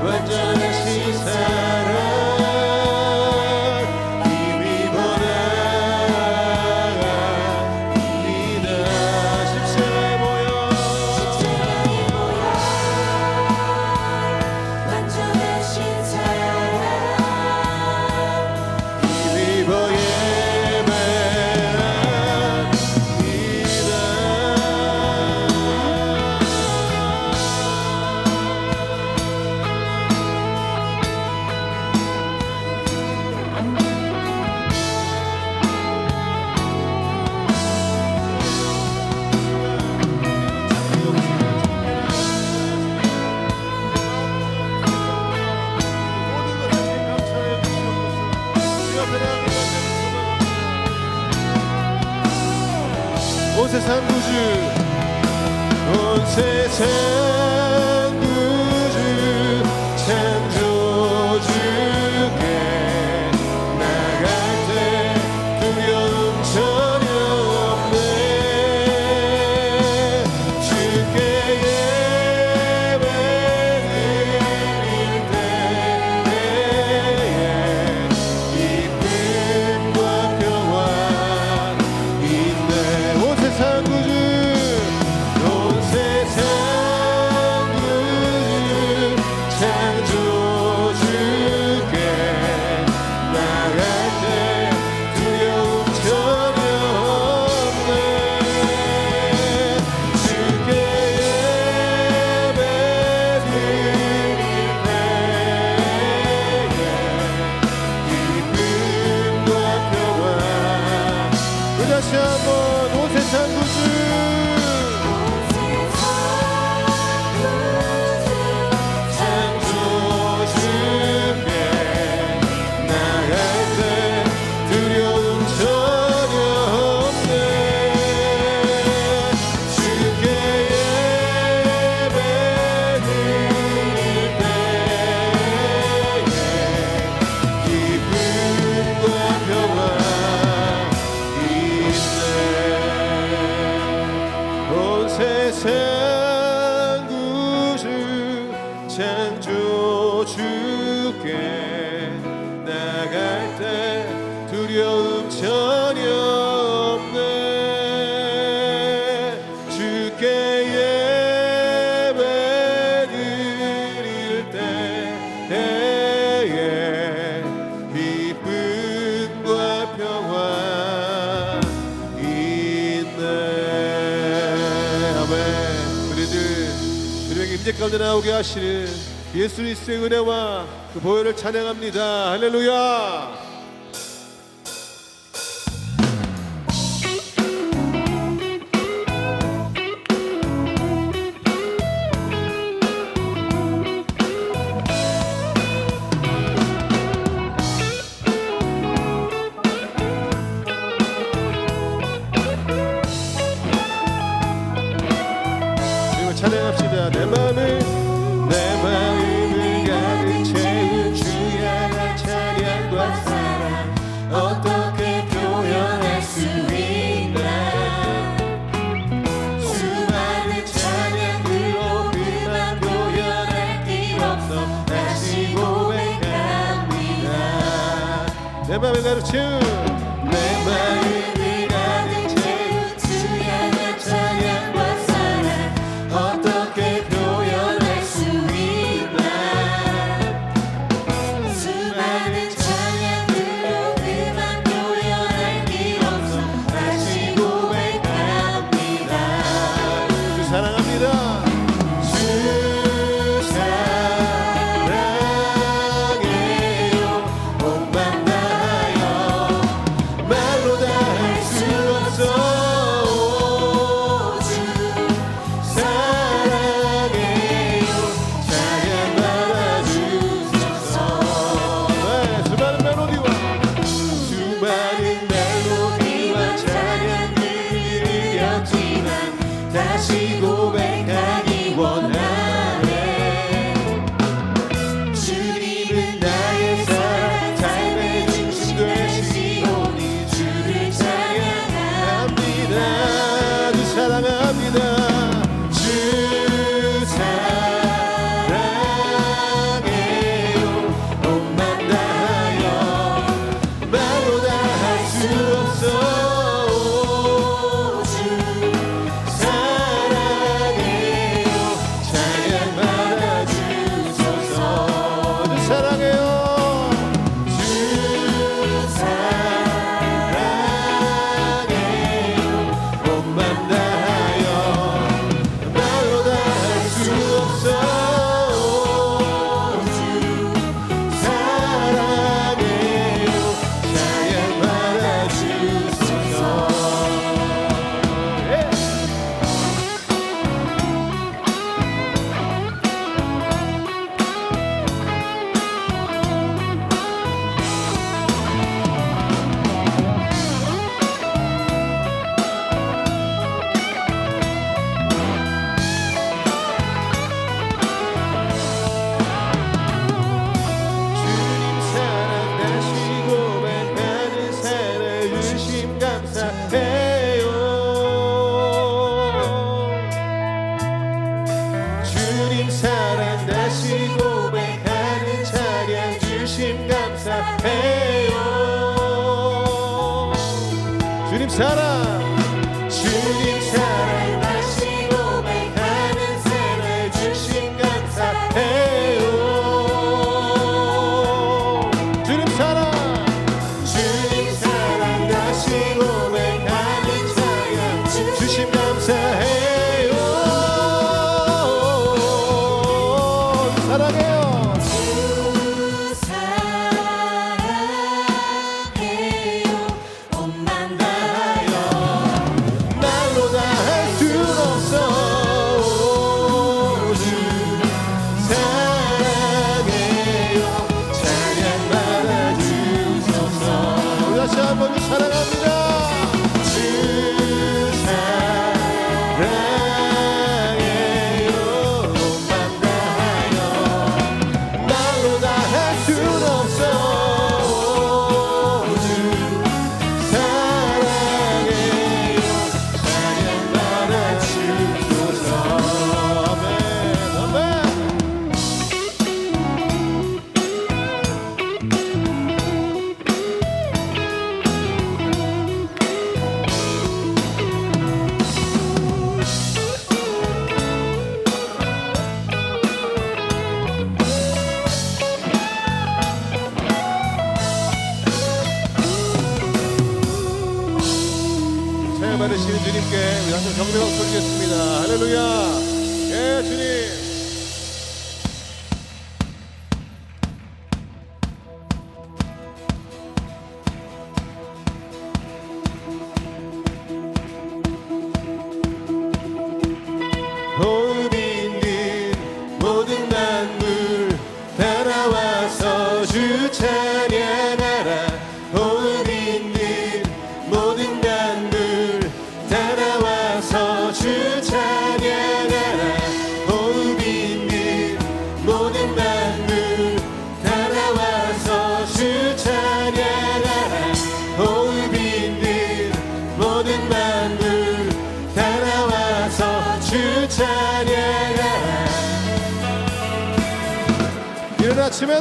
But uh, 온 세상 구주 온 세상 가운데 나오게 하시는 예수 그리스도의 은혜와 그 보혈을 찬양합니다. 할렐루야! 주. 내 마음을 가득 채우주 향한 찬양과 사랑 어떻게 표현할 수 있나 수많은 찬양들로 그만 표현할 길 없어 다시 고백합니다 주 사랑합니다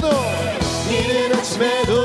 Medo, miren Oxmedo.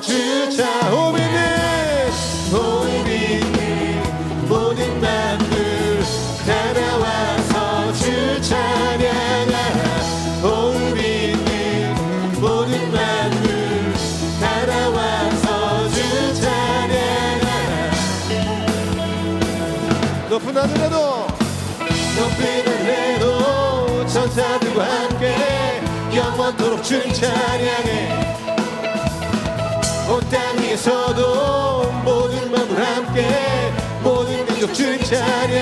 주차 오 믿는 오 믿는 모든 맘들 따라와서 주 찬양하라 오 믿는 모든 맘들 따라와서 주 찬양하라 높은 하늘에도 높은 하늘에도 천사들과 함께 영원토록 주 찬양해 못땅에서도 모든 마음을 함께 모든 민족 주님 찬양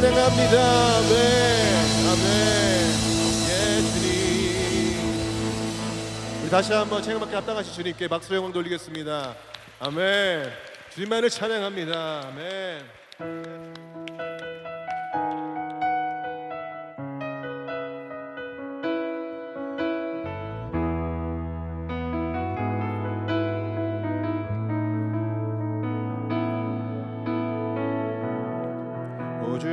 찬양합니다. 아멘. 아멘. 예, 주님. 우리 다시 한번 찬양받게 합당하신 주님께 박수의 영광 돌리겠습니다. 아멘. 주님만을 찬양합니다. 아멘.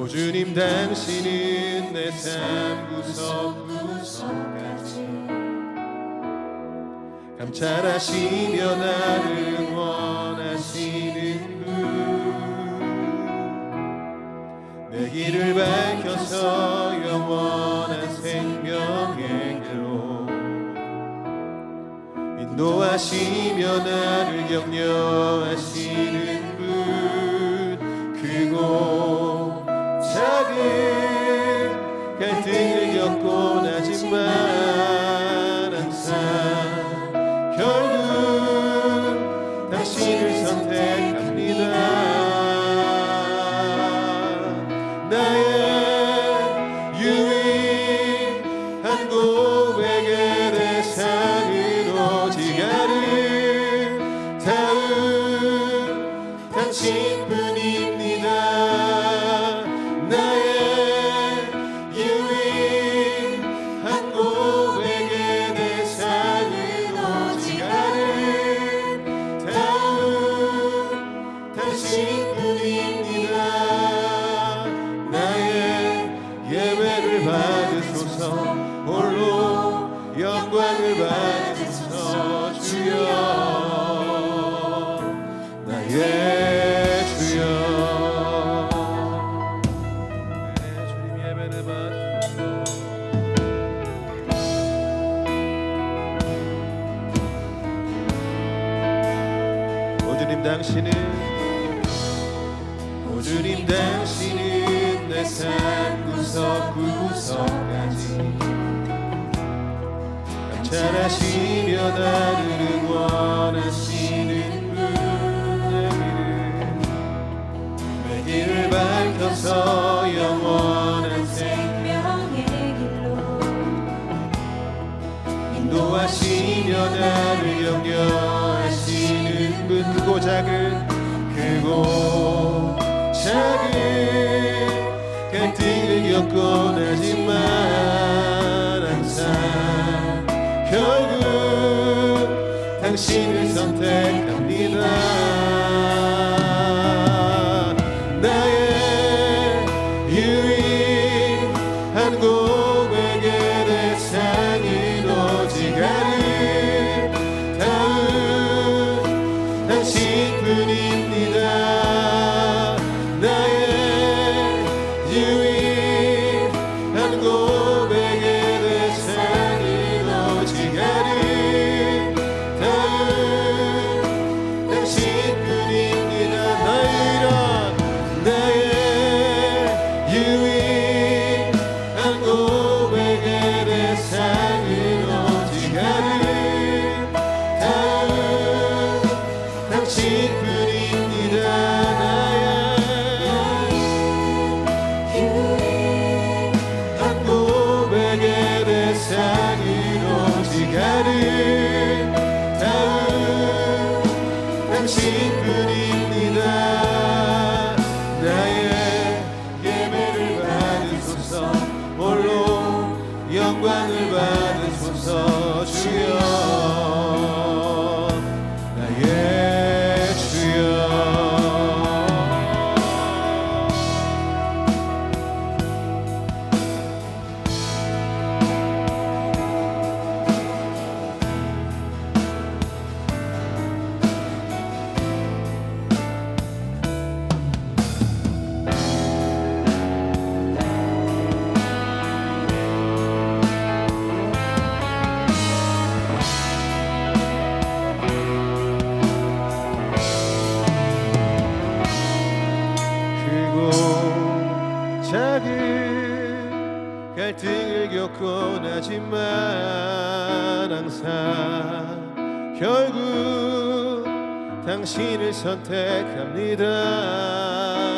오 주님 당신은 내 삶 구석 구석까지. 감찰하시며 나를 응원하시는 분 내 길을 밝혀서 영원한 생명의 길로. 인도하시며 나를 격려하시는 하 나 겪곤 하지만 선택합니다.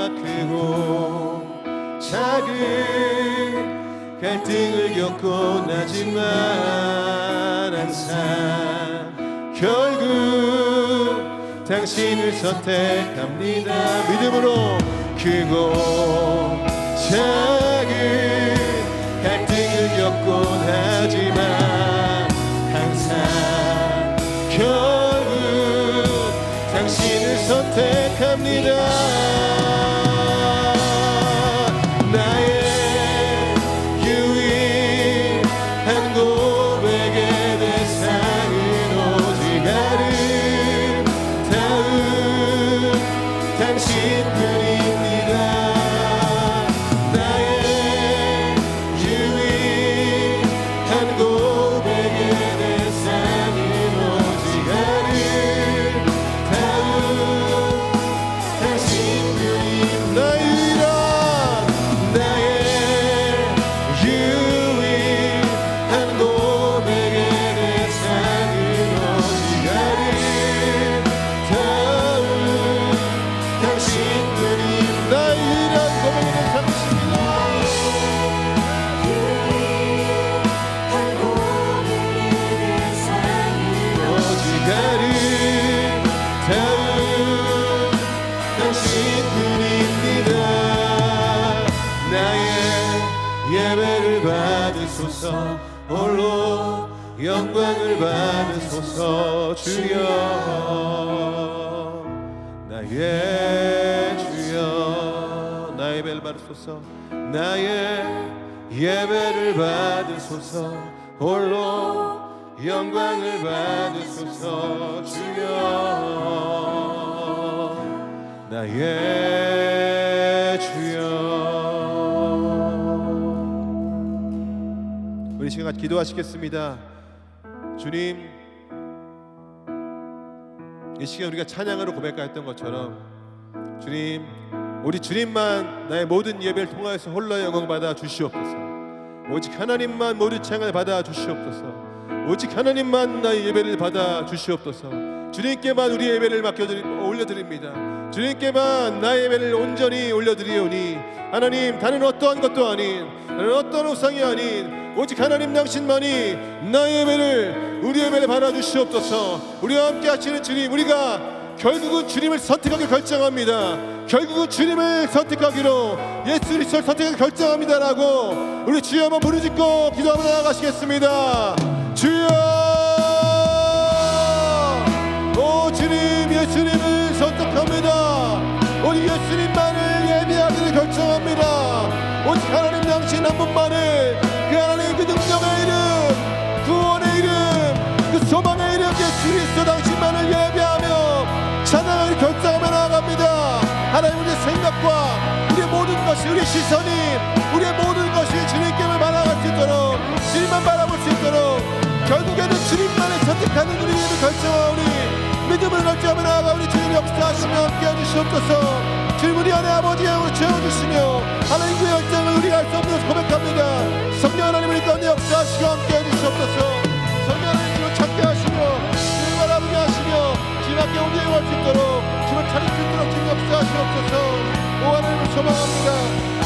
크고 작은 갈등을 겪곤 하지만 항상 결국 당신을 선택합니다. 믿음으로 크고 작은 갈등을 겪곤 하지만 당신을 받으소서. 나의 예배를 받으소서. 홀로 영광을 받으소서. 주여. 나의 주여. 우리 시간 기도하시겠습니다. 주님 이 시간 우리가 찬양으로 고백하였던 것처럼 주님 우리 주님만 나의 모든 예배를 통하여서 홀로 영광 받아 주시옵소서. 오직 하나님만 모든 찬양을 받아 주시옵소서. 오직 하나님만 나의 예배를 받아 주시옵소서. 주님께만 우리 예배를 맡겨 올려드립니다. 주님께만 나의 예배를 온전히 올려드리오니 하나님 다른 어떠한 것도 아닌 다른 어떤 우상이 아닌 오직 하나님 당신만이 나의 예배를 우리 예배를 받아 주시옵소서. 우리와 함께 하시는 주님 우리가 결국은 주님을 선택하기 결정합니다. 결국은 주님을 선택하기로 예수 그리스도를 선택하기 결정합니다라고 우리 주여 한번 부르짖고 기도하며 나아가시겠습니다. 주여 오 주님 예수님을 선택합니다. 우리 예수님만을 예배하기를 결정합니다. 오직 하나님 당신 한 분만을 하나님 우리의 생각과 우리의 모든 것이 우리의 시선이 우리의 모든 것이 주님께만 바라볼 수 있도록 주님만 바라볼 수 있도록 결국에는 주님만을 선택하는 우리 이름을 결정하오니 믿음을 결정하며 나아가 우리 주님 역사하시며 함께 해 주시옵소서. 주님 우리 안에 아버지의 영을 채워주시며 하나님 그 열정을 우리가 알 수 없는 고백합니다. 성령 하나님 우리 가운데 역사하시고 함께 해 주시옵소서. 성령 하나님 주를 찾게 하시며 주를 바라보게 하시며 주님 앞에 온전히 할수 있도록 주를 차릴 수 있도록 주님 역사하시옵소서. 오 하나님을 소망합니다